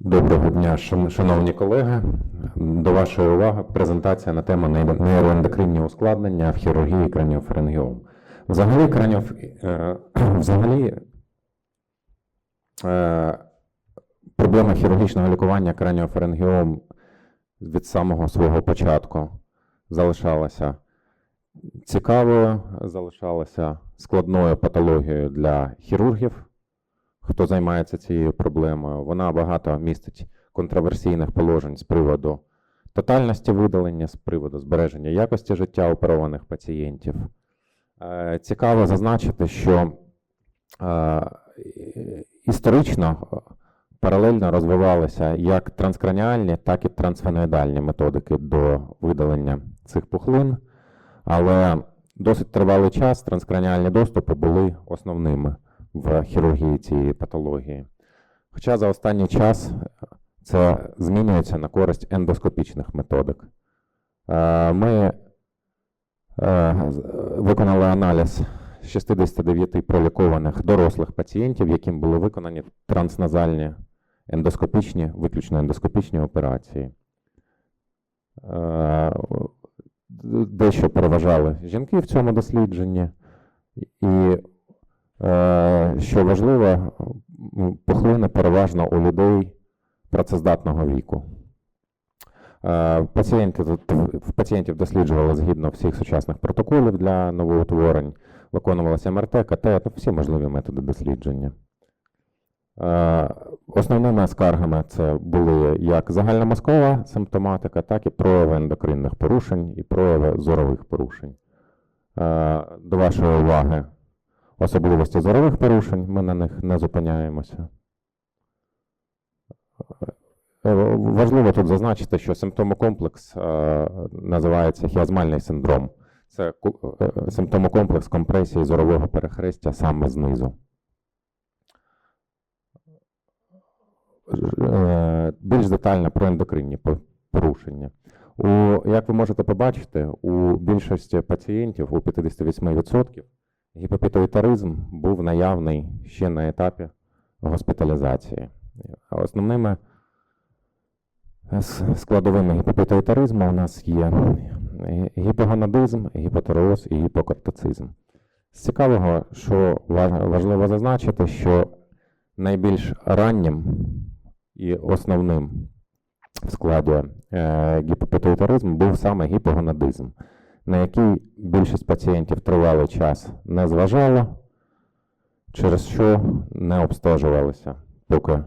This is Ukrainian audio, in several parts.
Доброго дня, шановні колеги. До вашої уваги презентація на тему нейро- нейроендокринні ускладнення в хірургії краніофарингіому. Взагалі, краніоф... е, взагалі е, проблема хірургічного лікування краніофарингіом від самого свого початку залишалася цікавою, залишалася складною патологією для хірургів хто займається цією проблемою. Вона багато містить контроверсійних положень з приводу тотальності видалення, з приводу збереження якості життя оперованих пацієнтів. Е, Цікаво зазначити, що е, історично е, паралельно розвивалися як транскраніальні, так і трансфеноїдальні методики до видалення цих пухлин, але досить тривалий час транскраніальні доступи були основними в хірургії цієї патології. Хоча за останній час е, це змінюється на користь ендоскопічних методик. Е, Ми е, виконали аналіз 69 пролікованих дорослих пацієнтів, яким були виконані трансназальні ендоскопічні, виключно ендоскопічні операції. Дещо переважали жінки в цьому дослідженні, і Що важливо, м, переважно у людей працездатного віку. Е, Пацієнти, в пацієнтів досліджували згідно всіх сучасних протоколів для новоутворень, виконувалося МРТ, КТ, ну, всі можливі методи дослідження. Е, Основними скаргами це були як загальномозкова симптоматика, так і прояви ендокринних порушень і прояви зорових порушень. Е, До вашої уваги особливості зорових порушень, ми на них не зупиняємося. Е, Важливо тут зазначити, що симптомокомплекс е, називається хіазмальний синдром. Це е, симптомокомплекс компресії зорового перехрестя саме знизу. Е, Більш детально про ендокринні порушення. У, як ви можете побачити, у більшості пацієнтів, у 58%, Гіпопітоїтаризм був наявний ще на етапі госпіталізації. Основними складовими гіпопітоїтаризму у нас є гіпогонадизм, гіпотереоз і гіпокортицизм. З цікавого, що важливо зазначити, що найбільш раннім і основним в складі е, гіпопітоїтаризму був саме гіпогонадизм на який більшість пацієнтів тривалий час не зважала, через що не обстежувалися, поки е,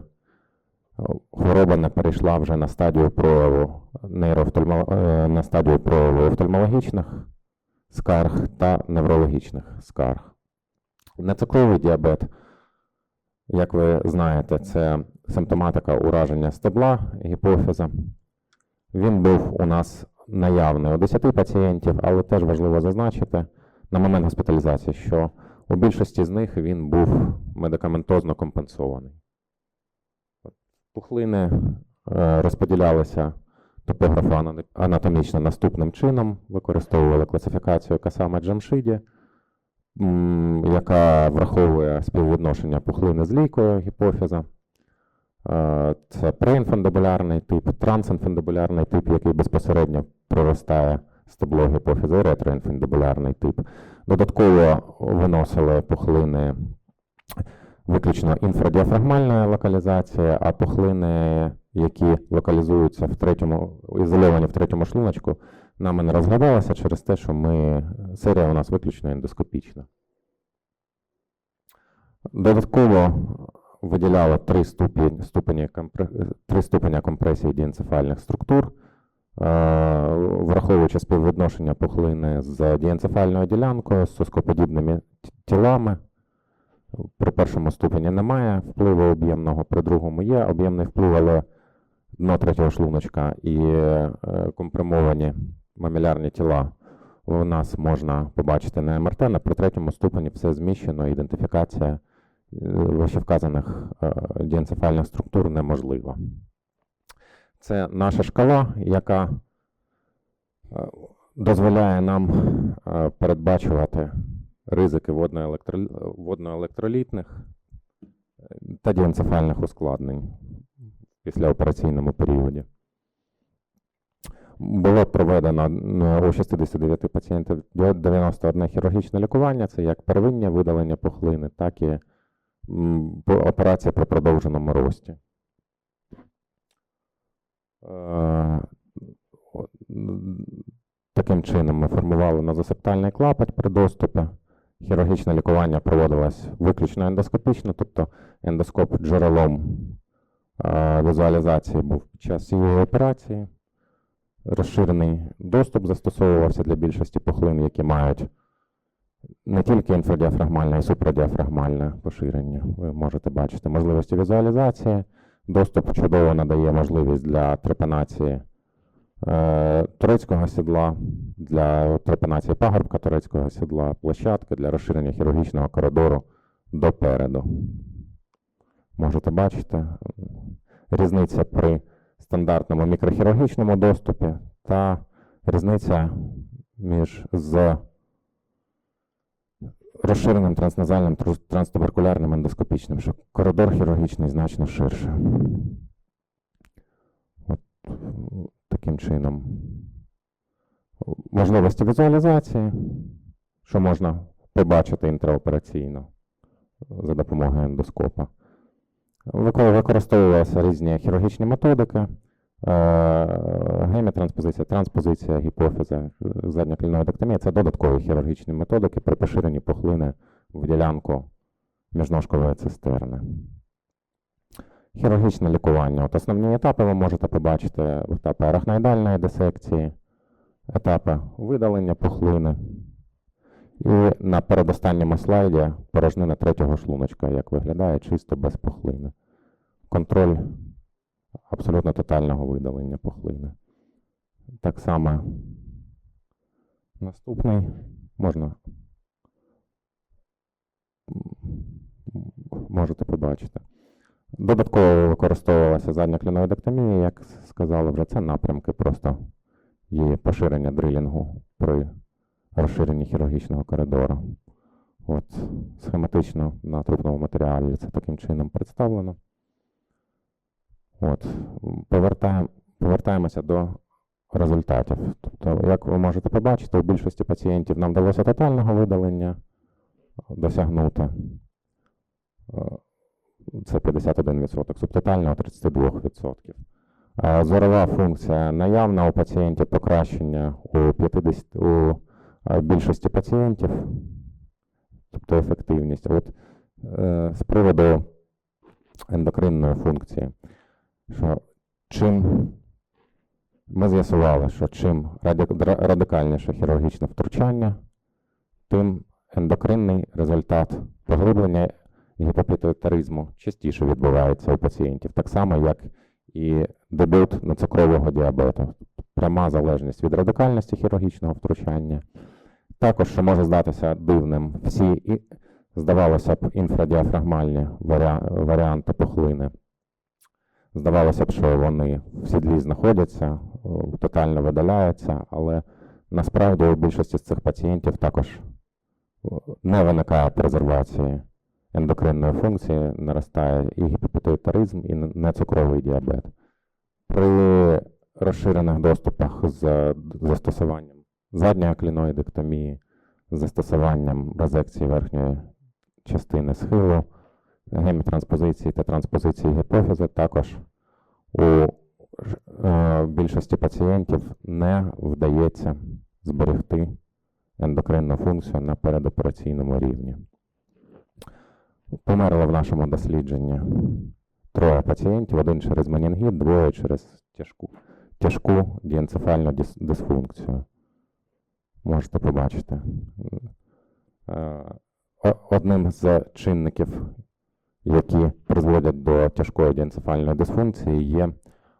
хвороба не перейшла вже на стадію прояву е, на стадію прояву офтальмологічних скарг та неврологічних скарг. Нецукровий діабет, як ви знаєте, це симптоматика ураження стебла гіпофіза. Він був у нас наявний у 10 пацієнтів, але теж важливо зазначити на момент госпіталізації, що у більшості з них він був медикаментозно компенсований. Пухлини е, розподілялися топографо-анатомічно наступним чином, використовували класифікацію Касама Джамшиді, яка враховує співвідношення пухлини з лійкою гіпофіза. Е, Це преінфундибулярний тип, трансінфундибулярний тип, який безпосередньо проростає стебло гіпофізу, і ретроінфундибулярний тип. Додатково виносили пухлини виключно інфрадіафрагмальної локалізації, а пухлини, які локалізуються в третьому, ізольовані в третьому шлуночку, нами не розглядалися через те, що ми, серія у нас виключно ендоскопічна. Додатково виділяли три ступені, ступені, три ступеня компресії дієнцефальних структур, е, враховуючи співвідношення пухлини з дієнцефальною ділянкою, з соскоподібними тілами. При першому ступені немає впливу об'ємного, при другому є об'ємний вплив, але дно третього шлуночка і е, компримовані мамілярні тіла у нас можна побачити на МРТ, на при третьому ступені все зміщено, ідентифікація вищевказаних е, дієнцефальних структур неможлива. Це наша шкала, яка е, дозволяє нам е, передбачувати ризики водноелектро- водноелектролітних та дієнцефальних ускладнень. післяопераційному періоді. Було проведено у 69 пацієнтів 91 хірургічне лікування, це як первинне видалення пухлини, так і операція при продовженому рості. Е, Таким чином ми формували назосептальний клапоть при доступі. Хірургічне лікування проводилось виключно ендоскопічно, тобто ендоскоп джерелом е, візуалізації був під час цієї операції. Розширений доступ застосовувався для більшості пухлин, які мають не тільки інфрадіафрагмальне, а й супрадіафрагмальне поширення. Ви можете бачити можливості візуалізації. Доступ чудово надає можливість для трепанації е, турецького сідла, для трепанації пагорбка турецького сідла, площадки для розширення хірургічного коридору допереду. Можете бачити різниця при стандартному мікрохірургічному доступі та різниця між з розширеним трансназальним транстуберкулярним ендоскопічним, що коридор хірургічний значно ширше. От, таким чином. Можливості візуалізації, що можна побачити інтраопераційно за допомогою ендоскопа. Вико- Використовувалися різні хірургічні методики, е, гемітранспозиція, транспозиція гіпофіза, е, задня кліноїдектомія це додаткові хірургічні методики при поширенні пухлини в ділянку міжножкової цистерни. Хірургічне лікування. От основні етапи ви можете побачити етапи арахноїдальної дисекції, етапи видалення пухлини. І на передостанньому слайді порожнина третього шлуночка, як виглядає чисто без пухлини. Контроль абсолютно тотального видалення пухлини. Так само наступний можна можете побачити. Додатково використовувалася задня кліноїдектомія, як сказали вже, це напрямки просто є поширення дрилінгу при розширенні хірургічного коридору. От, схематично на трупному матеріалі це таким чином представлено. От, повертаємо, повертаємося до результатів. Тобто, як ви можете побачити, у більшості пацієнтів нам вдалося тотального видалення досягнути. Е, Це 51%, субтотального 32%. Е, Зорова функція наявна у пацієнтів покращення у 50, у е, більшості пацієнтів, тобто ефективність. От е, з приводу ендокринної функції, що чим ми з'ясували, що чим радикальніше хірургічне втручання, тим ендокринний результат поглиблення гіпопітотеризму частіше відбувається у пацієнтів, так само, як і дебют на цукрового діабету. Пряма залежність від радикальності хірургічного втручання. Також, що може здатися дивним, всі, і, здавалося б, інфрадіафрагмальні варіанти пухлини. Здавалося б, що вони в сідлі знаходяться, тотально видаляються, але насправді у більшості з цих пацієнтів також не виникає презервації ендокринної функції, наростає і гіпопітоїтаризм, і нецукровий діабет. При розширених доступах з застосуванням задньої кліноїдектомії, застосуванням резекції верхньої частини схилу, гемітранспозиції та транспозиції гіпофізи також у е, більшості пацієнтів не вдається зберегти ендокринну функцію на передопераційному рівні. Померли в нашому дослідженні троє пацієнтів, один через менінгіт, двоє через тяжку, тяжку дієнцефальну дисфункцію. Можете побачити. Е, Одним з чинників, які призводять до тяжкої дієнцефальної дисфункції, є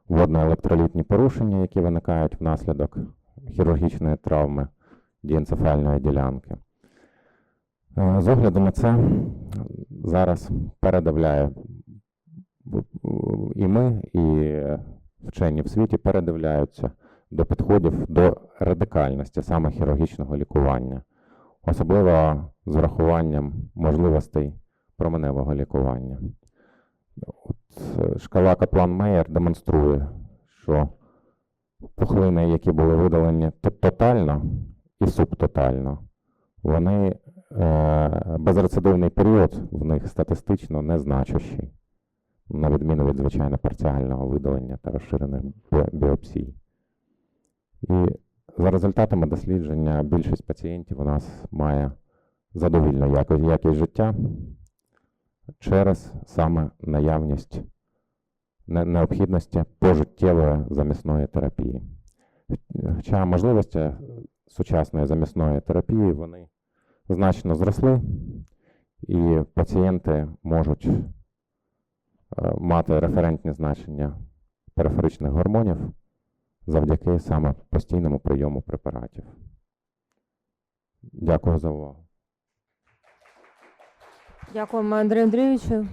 водноелектролітні порушення, які виникають внаслідок хірургічної травми дієнцефальної ділянки. Е, З огляду на це зараз б- і ми, і вчені в світі передивляються до підходів до радикальності саме хірургічного лікування, особливо з врахуванням можливостей променевого лікування. От е, шкала Каплан-Мейер демонструє, що пухлини, які були видалені тотально і субтотально, вони е, безрецидивний період в них статистично незначущий, на відміну від звичайно парціального видалення та розширених біопсій. І за результатами дослідження більшість пацієнтів у нас має задовільну якість життя через саме наявність необхідності пожиттєвої замісної терапії. Хоча можливості сучасної замісної терапії вони значно зросли, і пацієнти можуть е, мати референтні значення периферичних гормонів завдяки саме постійному прийому препаратів. Дякую за увагу. Дякуємо, Андрію Андрійовичу.